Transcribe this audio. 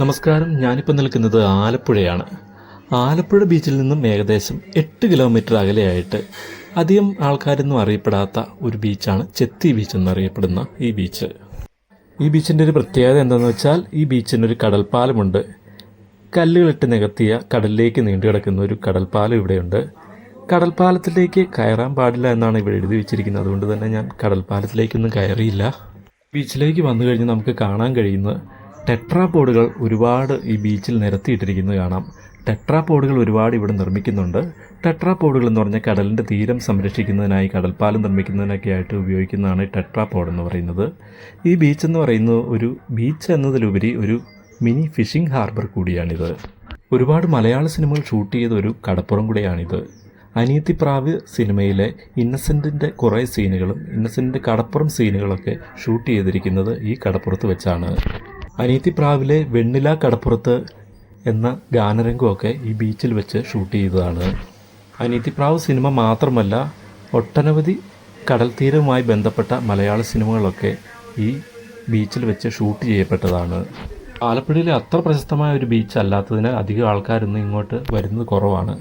നമസ്കാരം. ഞാനിപ്പോൾ നിൽക്കുന്നത് ആലപ്പുഴയാണ്. ആലപ്പുഴ ബീച്ചിൽ നിന്നും ഏകദേശം എട്ട് കിലോമീറ്റർ അകലെയായിട്ട് അധികം ആൾക്കാരൊന്നും അറിയപ്പെടാത്ത ഒരു ബീച്ചാണ് ചെത്തി ബീച്ച് എന്നറിയപ്പെടുന്ന ഈ ബീച്ച്. ഈ ബീച്ചിന്റെ ഒരു പ്രത്യേകത എന്താണെന്ന് വെച്ചാൽ ഈ ബീച്ചിന് ഒരു കടൽപ്പാലമുണ്ട്. കല്ലുകളിട്ട് നികത്തിയ കടലിലേക്ക് നീണ്ടു കിടക്കുന്ന ഒരു കടൽപ്പാലം ഇവിടെയുണ്ട്. കടൽപ്പാലത്തിലേക്ക് കയറാൻ പാടില്ല എന്നാണ് ഇവിടെ എഴുതി വെച്ചിരിക്കുന്നത്. അതുകൊണ്ട് തന്നെ ഞാൻ കടൽപ്പാലത്തിലേക്കൊന്നും കയറിയില്ല. ബീച്ചിലേക്ക് വന്നു കഴിഞ്ഞ് നമുക്ക് കാണാൻ കഴിയുന്ന ടെട്രാപോഡുകൾ ഒരുപാട് ഈ ബീച്ചിൽ നിരത്തിയിട്ടിരിക്കുന്നത് കാണാം. ടെട്രാപോഡുകൾ ഒരുപാട് ഇവിടെ നിർമ്മിക്കുന്നുണ്ട്. ടെട്രാപോഡുകൾ എന്ന് പറഞ്ഞാൽ കടലിന്റെ തീരം സംരക്ഷിക്കുന്നതിനായി കടൽപ്പാലം നിർമ്മിക്കുന്നതിനൊക്കെ ആയിട്ട് ഉപയോഗിക്കുന്നതാണ് ടെട്രാപോഡ് എന്ന് പറയുന്നത്. ഈ ബീച്ച് എന്ന് പറയുന്നത് ഒരു ബീച്ച് എന്നതിലുപരി ഒരു മിനി ഫിഷിംഗ് ഹാർബർ കൂടിയാണിത്. ഒരുപാട് മലയാള സിനിമകൾ ഷൂട്ട് ചെയ്ത ഒരു കടപ്പുറം കൂടിയാണിത്. അനിയത്തിപ്രാവ് സിനിമയിലെ ഇന്നസെന്റിന്റെ കുറേ സീനുകളും ഇന്നസെന്റിന്റെ കടപ്പുറം സീനുകളൊക്കെ ഷൂട്ട് ചെയ്തിരിക്കുന്നത് ഈ കടപ്പുറത്ത് വെച്ചാണ്. അനിയത്തിപ്രാവിലെ വെണ്ണില കടപ്പുറത്ത് എന്ന ഗാനരംഗമൊക്കെ ഈ ബീച്ചിൽ വെച്ച് ഷൂട്ട് ചെയ്തതാണ്. അനിയത്തിപ്രാവ് സിനിമ മാത്രമല്ല ഒട്ടനവധി കടൽ തീരവുമായി ബന്ധപ്പെട്ട മലയാള സിനിമകളൊക്കെ ഈ ബീച്ചിൽ വെച്ച് ഷൂട്ട് ചെയ്യപ്പെട്ടതാണ്. ആലപ്പുഴയിലെ അത്ര പ്രശസ്തമായ ഒരു ബീച്ച് അല്ലാത്തതിനാൽ അധികം ആൾക്കാരൊന്നും ഇങ്ങോട്ട് വരുന്നത് കുറവാണ്.